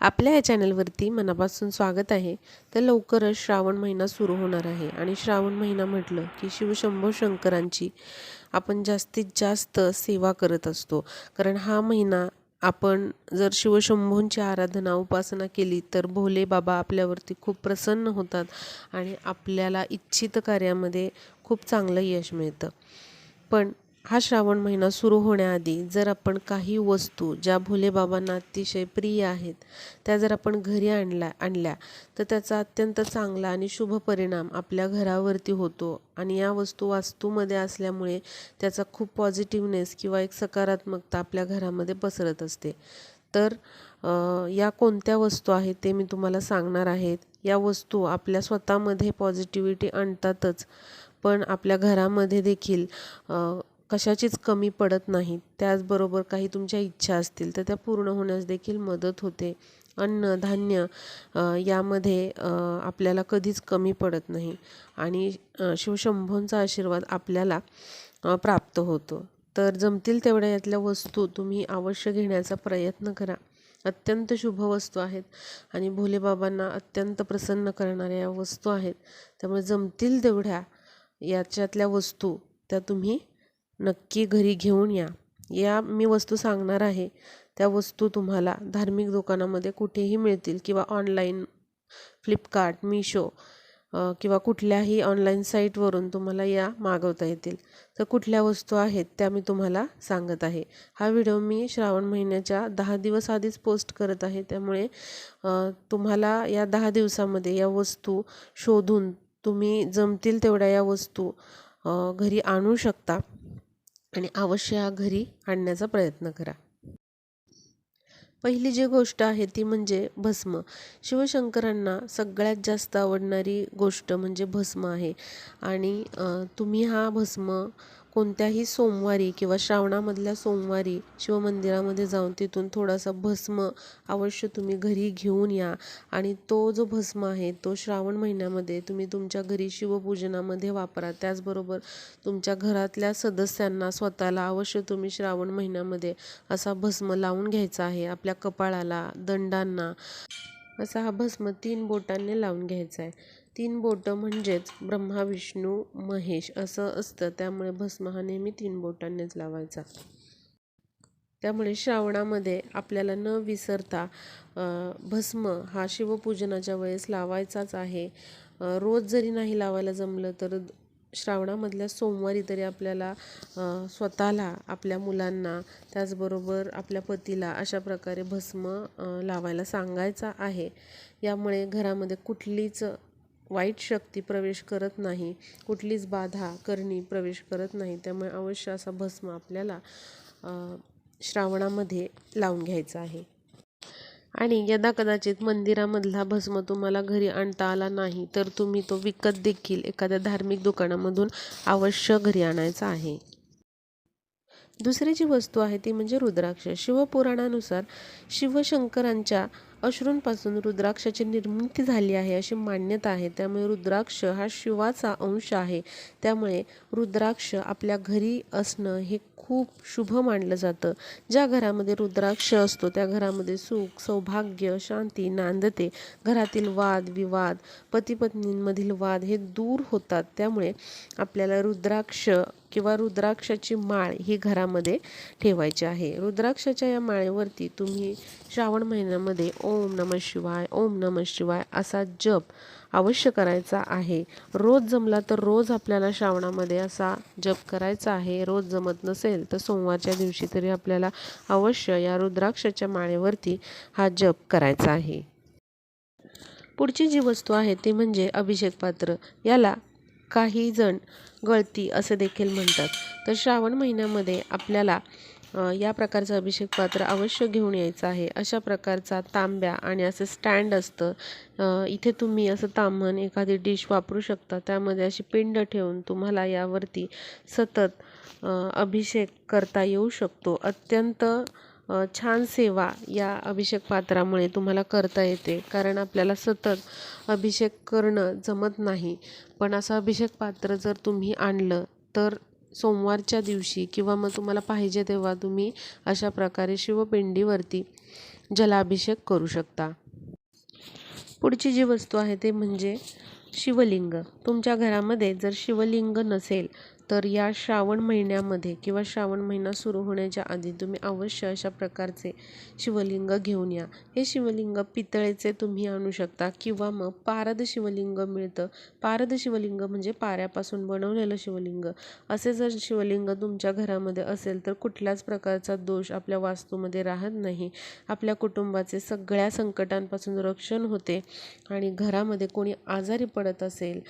आपल्या या चॅनलवरती मनापासून स्वागत आहे. तर लवकरच श्रावण महिना सुरू होणार आहे. आणि श्रावण महिना म्हटलं की शिवशंभो शंकरांची आपण जास्तीत जास्त सेवा करत असतो. कारण हा महिना आपण जर शिवशंभूंची आराधना उपासना केली तर भोले बाबा आपल्यावरती खूप प्रसन्न होतात आणि आपल्याला इच्छित कार्यामध्ये खूप चांगलं यश मिळतं. पण हा श्रावण महिना सुरू होण्याआधी जर आपण काही वस्तू ज्या भोलेबाबांना अतिशय प्रिय आहेत त्या जर आपण घरी आणल्या आणल्या तर त्याचा अत्यंत चांगला आणि शुभ परिणाम आपल्या घरावरती होतो आणि या वस्तू वास्तूमध्ये असल्यामुळे त्याचा खूप पॉझिटिव्हनेस किंवा एक सकारात्मकता आपल्या घरामध्ये पसरत असते. तर या कोणत्या वस्तू आहेत ते मी तुम्हाला सांगणार आहेत. या वस्तू आपल्या स्वतःमध्ये पॉझिटिव्हिटी आणतातच पण आपल्या घरामध्ये देखील कशाचीच कमी पडत नाही त्याचबरोबर काही तुमच्या इच्छा असतील तर त्या पूर्ण होण्यास देखील मदत होते. अन्न धान्य यामध्ये आपल्याला कधीच कमी पडत नाही. आणि शिवशंभोंचा आशीर्वाद आपल्याला प्राप्त होतो. तर जमतील तेवढ्या यातल्या वस्तू तुम्ही अवश्य घेण्याचा प्रयत्न करा. अत्यंत शुभ वस्तू आहेत. आणि भोलेबाबांना अत्यंत प्रसन्न करणाऱ्या या वस्तू आहेत. त्यामुळे जमतील तेवढ्या याच्यातल्या वस्तू त्या तुम्ही नक्की घरी घेऊन या. या मी वस्तू सांगणार आहे. त्या वस्तू तुम्हाला धार्मिक दुकानामध्ये कुठेही मिळतील किंवा ऑनलाईन फ्लिपकार्ट मिशो किंवा कुठल्याही ऑनलाईन साईटवरून तुम्हाला या मागवता येतील. तर कुठल्या वस्तू आहेत त्या मी तुम्हाला सांगत आहे. हा व्हिडिओ मी श्रावण महिन्याच्या दहा दिवस आधीच पोस्ट करत आहे. त्यामुळे तुम्हाला या दहा दिवसामध्ये या वस्तू शोधून तुम्ही जमतील तेवढ्या या वस्तू घरी आणू शकता. आणि अवश्य हा घरी आणण्याचा प्रयत्न करा. पहिली जी गोष्ट आहे ती म्हणजे भस्म. शिवशंकरांना सगळ्यात जास्त आवडणारी गोष्ट म्हणजे भस्म आहे. आणि तुम्ही हा भस्म कोणत्याही सोमवारी किंवा श्रावणामधल्या सोमवारी शिवमंदिरामध्ये जाऊन तिथून थोडासा भस्म अवश्य तुम्ही घरी घेऊन या. आणि तो जो भस्म आहे तो श्रावण महिन्यामध्ये तुम्ही तुमच्या घरी शिवपूजनामध्ये वापरा. त्याचबरोबर तुमच्या घरातल्या सदस्यांना स्वतःला अवश्य तुम्ही श्रावण महिन्यामध्ये असा भस्म लावून घ्यायचा आहे आपल्या कपाळाला दंडांना. असा हा भस्म तीन बोटांनी लावून घ्यायचा आहे. तीन बोटं म्हणजेच ब्रह्मा विष्णू महेश असं असतं. त्यामुळे भस्म हा नेहमी तीन बोटांनीच लावायचा. त्यामुळे श्रावणामध्ये आपल्याला न विसरता भस्म हा शिवपूजनाच्या वेळेस लावायचाच आहे. रोज जरी नाही लावायला जमलं तर श्रावणामधल्या सोमवारी तरी आपल्याला स्वतःला आपल्या मुलांना त्याचबरोबर आपल्या पतीला अशा प्रकारे भस्म लावायला सांगायचा आहे. यामुळे घरामध्ये कुठलीच वाईट शक्ती प्रवेश करत नाही कुठलीच बाधा करणी प्रवेश करत नाही त्यामुळे अवश्य असा भस्म आपल्याला श्रावणामध्ये लावून घ्यायचा आहे. आणि यदा कदाचित मंदिरामधला भस्म तुम्हाला घरी आणता आला नाही तर तुम्ही तो विकत देखील एखाद्या धार्मिक दुकानामधून अवश्य घरी आणायचा आहे. दुसरी जी वस्तू आहे ती म्हणजे रुद्राक्ष. शिवपुराणानुसार शिवशंकरांच्या अश्रूंपासून रुद्राक्षाची निर्मिती झाली आहे अशी मान्यता आहे. त्यामुळे रुद्राक्ष हा शिवाचा अंश आहे. त्यामुळे रुद्राक्ष आपल्या घरी असणं हे खूप शुभ मानलं जातं. ज्या घरामध्ये रुद्राक्ष असतो त्या घरामध्ये सुख सौभाग्य शांती नांदते. घरातील वाद विवाद पतीपत्नींमधील वाद हे दूर होतात. त्यामुळे आपल्याला रुद्राक्ष किंवा रुद्राक्षाची माळ ही घरामध्ये ठेवायची आहे. रुद्राक्षाच्या या माळेवरती तुम्ही श्रावण महिन्यामध्ये ओम नम शिवाय ओम नम शिवाय असा जप अवश्य करायचा आहे. रोज जमला तर रोज आपल्याला श्रावणामध्ये असा जप करायचा आहे. रोज जमत नसेल तर सोमवारच्या दिवशी तरी आपल्याला अवश्य या रुद्राक्षाच्या माळेवरती हा जप करायचा आहे. पुढची जी वस्तू आहे ती म्हणजे अभिषेक पात्र. याला काही जण गळती असे देखील म्हणतात. तर श्रावण महिन्यामध्ये आपल्याला या प्रकारचं अभिषेक पात्र अवश्य घेऊन यायचं आहे. अशा प्रकारचा तांब्या आणि असं स्टँड असतं. इथे तुम्ही असं तांबण एखादी डिश वापरू शकता. त्यामध्ये अशी पिंड ठेवून तुम्हाला यावरती सतत अभिषेक करता येऊ शकतो. अत्यंत छान सेवा या अभिषेक पात्रामुळे तुम्हाला करता येते. कारण आपल्याला सतत अभिषेक करणं जमत नाही. पण असं अभिषेक पात्र जर तुम्ही आणलं तर सोमवारच्या दिवशी किंवा मग तुम्हाला पाहिजे तेव्हा तुम्ही अशा प्रकारे शिवपिंडीवरती जलाभिषेक करू शकता. पुढची जी वस्तू आहे ते म्हणजे शिवलिंग. तुमच्या घरामध्ये जर शिवलिंग नसेल तर या श्रावण महिन्यामध्ये किंवा श्रावण महिना सुरू होण्याच्या आधी तुम्ही अवश्य अशा प्रकारचे शिवलिंग घेऊन या. हे शिवलिंग पितळेचे तुम्ही आणू शकता किंवा मग पारद शिवलिंग मिळतं. पारद शिवलिंग म्हणजे पाऱ्यापासून बनवलेलं शिवलिंग. असे जर शिवलिंग तुमच्या घरामध्ये असेल तर कुठल्याच प्रकारचा दोष आपल्या वास्तूमध्ये राहत नाही. आपल्या कुटुंबाचे सगळ्या संकटांपासून रक्षण होते आणि घरामध्ये कोणी आजारी पडत असेल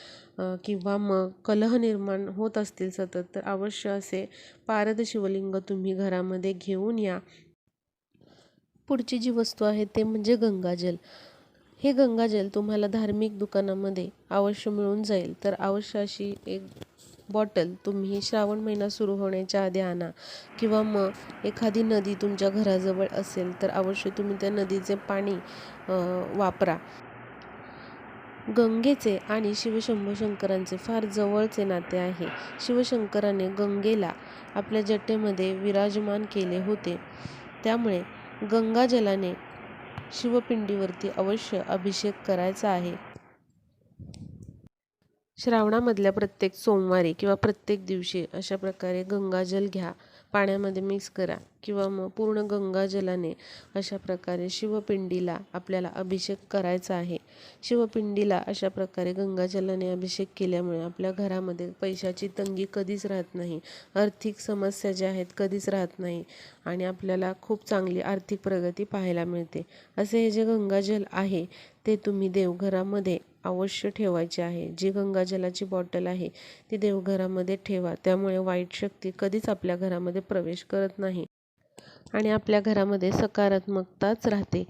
किंवा मग कलह निर्माण होत असतील सतत तर अवश्य असे पारद शिवलिंग तुम्ही घरामध्ये घेऊन या. पुढची जी वस्तू आहे ते म्हणजे गंगाजल. हे गंगाजल तुम्हाला धार्मिक दुकानामध्ये अवश्य मिळून जाईल. तर अवश्य अशी एक बॉटल तुम्ही श्रावण महिना सुरू होण्याच्या आधी आणा. किंवा मग एखादी नदी तुमच्या घराजवळ असेल तर अवश्य तुम्ही त्या नदीचे पाणी वापरा. गंगेचे आणि शिवशंभू शंकरांचे फार जवळचे नाते आहे. शिवशंकराने गंगेला आपल्या जटेमध्ये विराजमान केले होते. त्यामुळे गंगाजलाने शिवपिंडीवरती अवश्य अभिषेक करायचा आहे. श्रावणामधल्या प्रत्येक सोमवारी किंवा प्रत्येक दिवशी अशा प्रकारे गंगाजल घ्या पाण्यामध्ये मिक्स करा किंवा मग पूर्ण गंगाजलाने अशा प्रकारे शिवपिंडीला आपल्याला अभिषेक करायचा आहे. शिवपिंडीला अशा प्रकारे गंगाजलाने अभिषेक केल्यामुळे आपल्या घरामध्ये पैशाची तंगी कधीच राहत नाही. आर्थिक समस्या ज्या आहेत कधीच राहत नाही आणि आपल्याला खूप चांगली आर्थिक प्रगती पाहायला मिळते. असे हे जे गंगाजल आहे ते तुम्ही देवघरामध्ये अवश्य ठेवायचे आहे. जी गंगाजलाची बॉटल आहे ती देवघरामध्ये ठेवा. त्यामुळे वाईट शक्ती कधीच आपल्या घरामध्ये प्रवेश करत नाही आणि आपल्या घरामध्ये सकारात्मकताच राहते.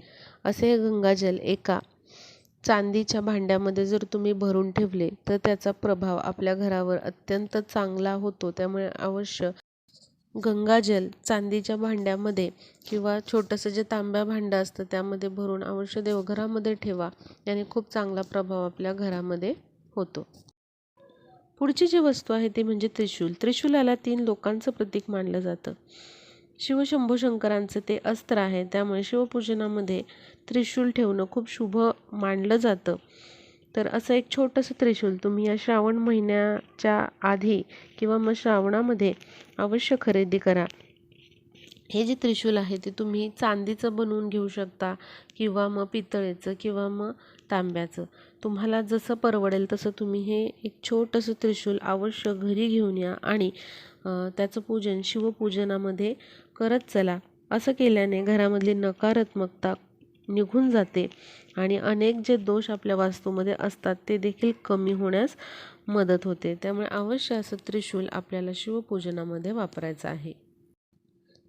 असे गंगाजल एका चांदीच्या भांड्यामध्ये जर तुम्ही भरून ठेवले तर त्याचा प्रभाव आपल्या घरावर अत्यंत चांगला होतो. त्यामुळे अवश्य गंगाजल चांदीच्या भांड्यामध्ये किंवा छोटंसं जे तांब्या भांडं असतं त्यामध्ये भरून अवश्य देवघरामध्ये ठेवा. याने खूप चांगला प्रभाव आपल्या घरामध्ये होतो. पुढची जी वस्तू आहे ती म्हणजे त्रिशूल. त्रिशूलाला तीन लोकांचं प्रतीक मानलं जातं. शिवशंभू शंकरांचं ते अस्त्र आहे. त्यामुळे शिवपूजनामध्ये त्रिशूल ठेवणं खूप शुभ मानलं जातं. तर असं एक छोटंसं त्रिशूल तुम्ही या श्रावण महिन्याच्या आधी किंवा मग श्रावणामध्ये अवश्य खरेदी करा. हे जे त्रिशूल आहे ते तुम्ही चांदीचं बनवून घेऊ शकता किंवा मग पितळेचं किंवा मग तांब्याचं. तुम्हाला जसं परवडेल तसं तुम्ही हे एक छोटंसं त्रिशूल अवश्य घरी घेऊन या आणि त्याचं पूजन शिवपूजनामध्ये करत चला. असं केल्याने घरामधली नकारात्मकता निघून जाते. आणि अनेक जे दोष आपल्या वास्तूमध्ये असतात ते देखील कमी होण्यास मदत होते. त्यामुळे अवश्य असं त्रिशूल आपल्याला शिवपूजनामध्ये वापरायचं आहे.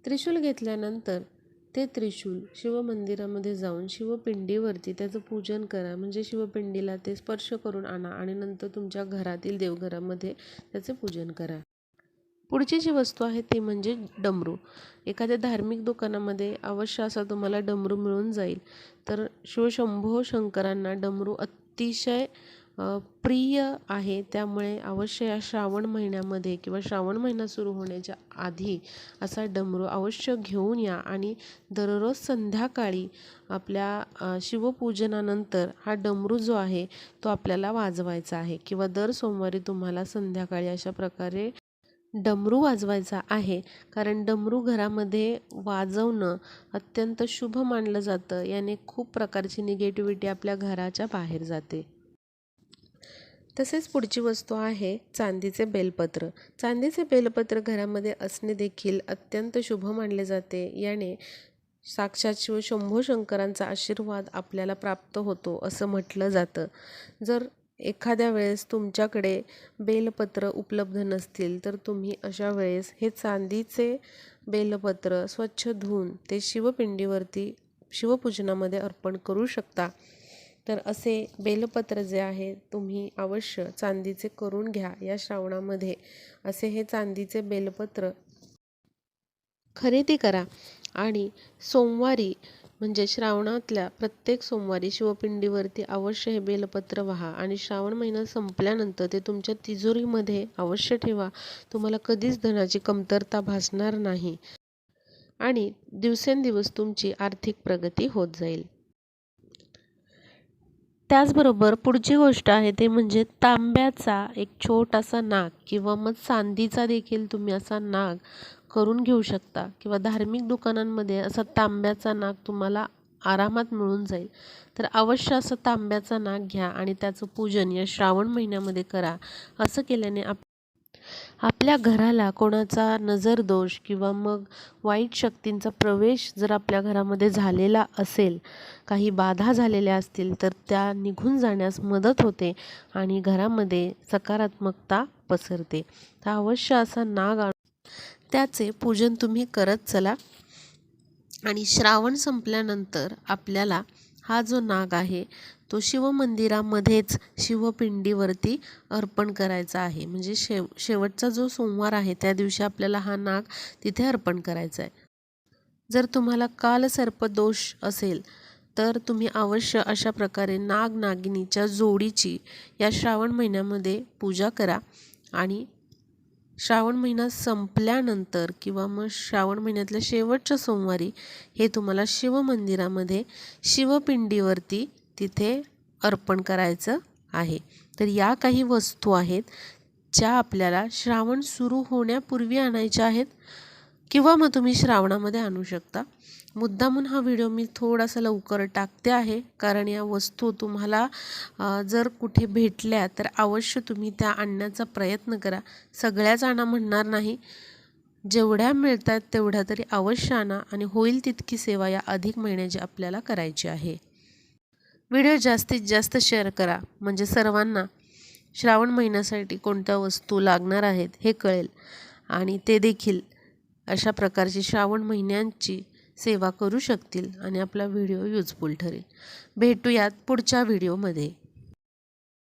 त्रिशूल घेतल्यानंतर ते त्रिशूल शिवमंदिरामध्ये जाऊन शिवपिंडीवरती त्याचं पूजन करा. म्हणजे शिवपिंडीला ते स्पर्श करून आणा आणि नंतर तुमच्या घरातील देवघरामध्ये त्याचे पूजन करा. पुढची जी वस्तू आहे ती म्हणजे डमरू. एखाद्या धार्मिक दुकानामध्ये अवश्य असा तुम्हाला डमरू मिळून जाईल. तर शिवशंभो शंकरांना डमरू अतिशय प्रिय आहे. त्यामुळे अवश्य या श्रावण महिन्यामध्ये किंवा श्रावण महिना सुरू होण्याच्या आधी असा डमरू अवश्य घेऊन या आणि दररोज संध्याकाळी आपल्या शिवपूजनानंतर हा डमरू जो आहे तो आपल्याला वाजवायचा आहे किंवा दर सोमवारी तुम्हाला संध्याकाळी अशा प्रकारे डमरू वाजवायचा आहे. कारण डमरू घरामध्ये वाजवणं अत्यंत शुभ मानलं जातं. याने खूप प्रकारची निगेटिव्हिटी आपल्या घराच्या बाहेर जाते. तसेच पुढची वस्तू आहे चांदीचे बेलपत्र. चांदीचे बेलपत्र घरामध्ये असणे देखील अत्यंत शुभ मानले जाते. याने साक्षात शिव शंभो शंकरांचा आशीर्वाद आपल्याला प्राप्त होतो असं म्हटलं जातं. जर एखाद्या वेळेस तुमच्याकडे बेलपत्र उपलब्ध नसतील तर तुम्ही अशा वेळेस हे चांदीचे बेलपत्र स्वच्छ धुवून ते शिवपिंडीवरती शिवपूजनामध्ये अर्पण करू शकता. तर असे बेलपत्र जे आहे तुम्ही अवश्य चांदीचे करून घ्या या श्रावणामध्ये. असे हे चांदीचे बेलपत्र खरेदी करा. आणि सोमवारी म्हणजे श्रावणातल्या प्रत्येक सोमवारी शिवपिंडीवरती अवश्य हे बेलपत्र व्हा आणि श्रावण महिना संपल्यानंतर ते तुमच्या तिजोरीमध्ये अवश्य ठेवा. तुम्हाला कधीच धनाची कमतरता भासणार नाही. आणि दिवसेंदिवस तुमची आर्थिक प्रगती होत जाईल. त्याचबरोबर पुढची गोष्ट आहे ते म्हणजे तांब्याचा एक छोटासा नाग किंवा मग चांदीचा देखील तुम्ही असा नाग करून घेऊ शकता किंवा धार्मिक दुकानांमध्ये असा तांब्याचा नाग तुम्हाला आरामात मिळून जाईल. तर अवश्य असं तांब्याचा नाग घ्या आणि त्याचं पूजन या श्रावण महिन्यामध्ये करा. असं केल्याने आप आपल्या घराला कोणाचा नजरदोष किंवा मग वाईट शक्तींचा प्रवेश जर आपल्या घरामध्ये झालेला असेल काही बाधा झालेल्या असतील तर त्या निघून जाण्यास मदत होते आणि घरामध्ये सकारात्मकता पसरते. तर अवश्य असा नाग त्याचे पूजन तुम्ही करत चला. आणि श्रावण संपल्यानंतर आपल्याला हा जो नाग आहे तो शिवमंदिरामध्येच शिवपिंडीवरती अर्पण करायचा आहे. म्हणजे शेव शेवटचा जो सोमवार आहे त्या दिवशी आपल्याला हा नाग तिथे अर्पण करायचा आहे. जर तुम्हाला कालसर्पदोष असेल तर तुम्ही अवश्य अशा प्रकारे नाग नागिनीच्या जोडीची या श्रावण महिन्यामध्ये पूजा करा. आणि श्रावण महिना संपल्यानंतर किंवा मग श्रावण महिन्यातल्या शेवटच्या सोमवारी हे तुम्हाला शिवमंदिरामध्ये शिवपिंडीवरती तिथे अर्पण करायचं आहे. तर या काही वस्तू आहेत ज्या आपल्याला श्रावण सुरू होण्यापूर्वी आणायच्या आहेत किंवा मग तुम्ही श्रावणामध्ये आणू शकता. मुद्दामून हा व्हिडिओ मी थोडासा लवकर टाकते आहे. कारण या वस्तू तुम्हाला जर कुठे भेटल्या तर अवश्य तुम्ही त्या आणण्याचा प्रयत्न करा. सगळ्याच आणा म्हणणार नाही. जेवढ्या मिळतात तेवढ्या तरी अवश्य आणा आणि होईल तितकी सेवा या अधिक महिन्याची आपल्याला करायची आहे. व्हिडिओ जास्तीत जास्त शेअर करा. म्हणजे सर्वांना श्रावण महिन्यासाठी कोणत्या वस्तू लागणार आहेत हे कळेल. आणि ते देखील अशा प्रकारची श्रावण महिन्यांची सेवा करू शकतील आणि आपला व्हिडिओ यूजफुल ठरेल. भेटूयात पुढच्या व्हिडिओमध्ये.